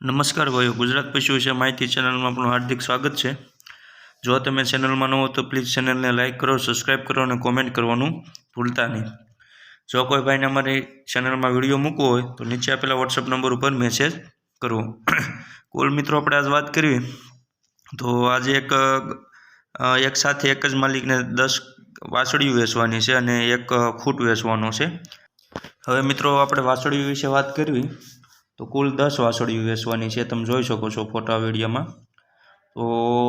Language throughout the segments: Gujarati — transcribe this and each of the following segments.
નમસ્કાર ભાઈઓ, ગુજરાત પશુ વિશે માહિતી ચેનલમાં આપણું હાર્દિક સ્વાગત છે. જો તમે ચેનલમાં ન હો તો પ્લીઝ ચેનલને લાઇક કરો, સબસ્ક્રાઇબ કરો અને કોમેન્ટ કરવાનું ભૂલતા નહીં. જો કોઈ ભાઈને અમારી ચેનલમાં વીડિયો મૂકવો હોય તો નીચે આપેલા વોટ્સઅપ નંબર ઉપર મેસેજ કરવો કુલ મિત્રો, આપણે આજ વાત કરવી. તો આજે એક એક સાથે એક જ માલિકને દસ વાસળીઓ વેચવાની છે અને એક ખૂટ વેચવાનો છે. હવે મિત્રો, આપણે વાસળીઓ વિશે વાત કરવી. તો કુલ દસ વાસળીઓ વેચવાની છે. તમે જોઈ શકો છો ફોટા વિડીયોમાં. તો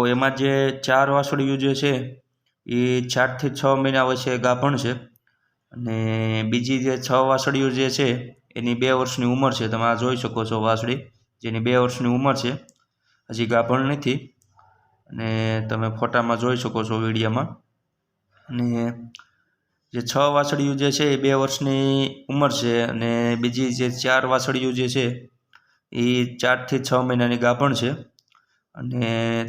એમાં જે ચાર વાસળીઓ જે છે, એ ચારથી છ મહિના વચ્ચે ગાભણ છે. અને બીજી જે છ વાસળીઓ જે છે, એની બે વર્ષની ઉંમર છે. તમે આ જોઈ શકો છો વાસળી, જેની બે વર્ષની ઉંમર છે. હજી ગાભણ નથી. અને તમે ફોટામાં જોઈ શકો છો વિડીયોમાં. અને જે છ વાસળીઓ જે છે એ બે વર્ષની ઉંમર છે અને બીજી જે ચાર વાસળીઓ જે છે એ ચારથી છ મહિનાની ગાભણ છે. અને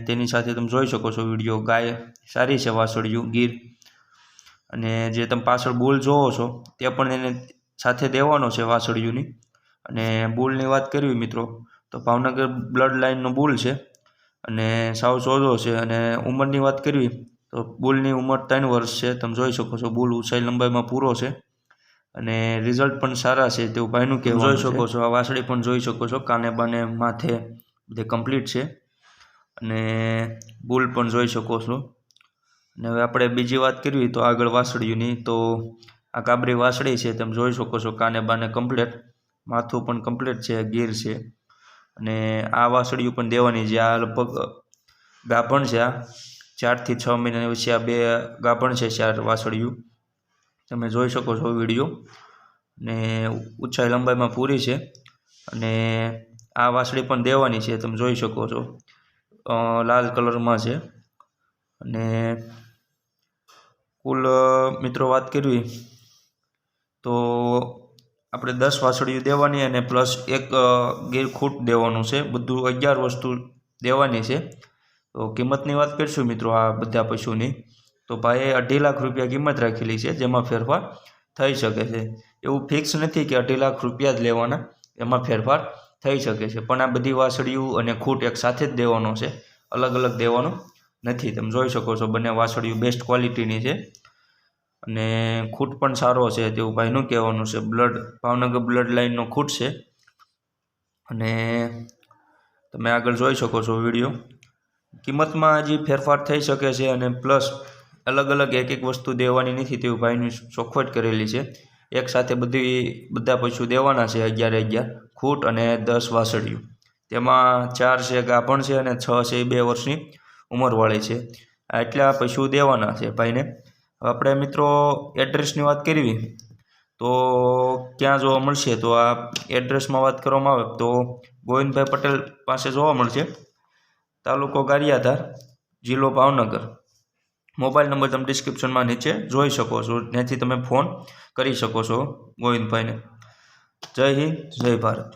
તેની સાથે તમે જોઈ શકો છો વીડિયો, ગાય સારી છે વાછડીયું, ગીર. અને જે તમે પાછળ બુલ જોવો છો તે પણ એને સાથે દેવાનો છે વાસળીઓની અને બુલની વાત કરવી મિત્રો, તો ભાવનગર બ્લડ લાઇનનો બુલ છે અને સાવ સોજો છે અને ઉંમરની વાત કરવી તો બુલની ઉંમર ત્રણ વર્ષ છે તમે જોઈ શકો છો બુલ ઊંચાઈ લંબાઈમાં પૂરો છે અને રિઝલ્ટ પણ સારા છે તેવું ભાઈનું કહેવું જોઈ શકો છો આ વાસળી પણ જોઈ શકો છો કાને બાને માથે બધે કમ્પ્લીટ છે અને બુલ પણ જોઈ શકો છો. અને હવે આપણે બીજી વાત કરવી તો આગળ વાસળીઓની તો આ કાબરી વાસળી છે તમે જોઈ શકો છો કાને બાને કમ્પ્લેટ માથું પણ કમ્પ્લેટ છે ગીર છે અને આ વાસળીઓ પણ દેવાની છે આ લગભગ ગાભણ છે આ. ચારથી છ મહિનાની વચ્ચે આ બે ગાભણ છે ચાર વાસળિયું તમે જોઈ શકો છો વીડિયો. ને ઊંચાઈ લંબાઈમાં પૂરી છે. અને આ વાસળી પણ દેવાની છે, તમે જોઈ શકો છો. લાલ કલરમાં છે. અને કુલ મિત્રો વાત કરવી તો આપણે દસ વાસળીઓ દેવાની અને પ્લસ એક ગીર ખૂટ દેવાનું છે. બધું અગિયાર વસ્તુ દેવાની છે. તો કિંમતની વાત કરીશું મિત્રો આ બધા પશુની. તો ભાઈએ અઢી લાખ રૂપિયા કિંમત રાખેલી છે, જેમાં ફેરફાર થઈ શકે છે. એવું ફિક્સ નથી કે અઢી લાખ રૂપિયા જ લેવાના, એમાં ફેરફાર થઈ શકે છે. પણ આ બધી વાસળીઓ અને ખૂટ એક સાથે જ દેવાનો છે. અલગ અલગ દેવાનો નથી. તમે જોઈ શકો છો, બંને વાસળીઓ બેસ્ટ ક્વોલિટીની છે. અને ખૂટ પણ સારો છે તેવું ભાઈનું કહેવાનું છે. બ્લડ, ભાવનગર બ્લડ લાઇનનો ખૂટ છે. અને તમે આગળ જોઈ શકો છો વીડિયો. કિંમતમાં હજી ફેરફાર થઈ શકે છે અને પ્લસ અલગ અલગ એક એક વસ્તુ દેવાની નથી તેવું ભાઈની ચોખવટ કરેલી છે. એક સાથે બધી, બધા પશુ દેવાના છે અગિયાર અગિયાર, ખૂટ અને દસ વાસળીઓ તેમાં ચાર છે ગાભણ છે અને છ છે એ બે વર્ષની ઉંમરવાળી છે. એટલા પશુ દેવાના છે ભાઈને. આપણે મિત્રો એડ્રેસની વાત કરવી, તો ક્યાં જોવા મળશે? તો આ એડ્રેસમાં વાત કરવામાં આવે તો ગોવિંદભાઈ પટેલ પાસે જોવા મળશે. તાલુકો ગારિયાધાર, જિલ્લો ભાવનગર. મોબાઈલ નંબર તમે ડિસ્ક્રિપ્શનમાં નીચે જોઈ શકો છો. ત્યાંથી તમે ફોન કરી શકો છો ગોવિંદભાઈને. જય હિન્દ, જય ભારત.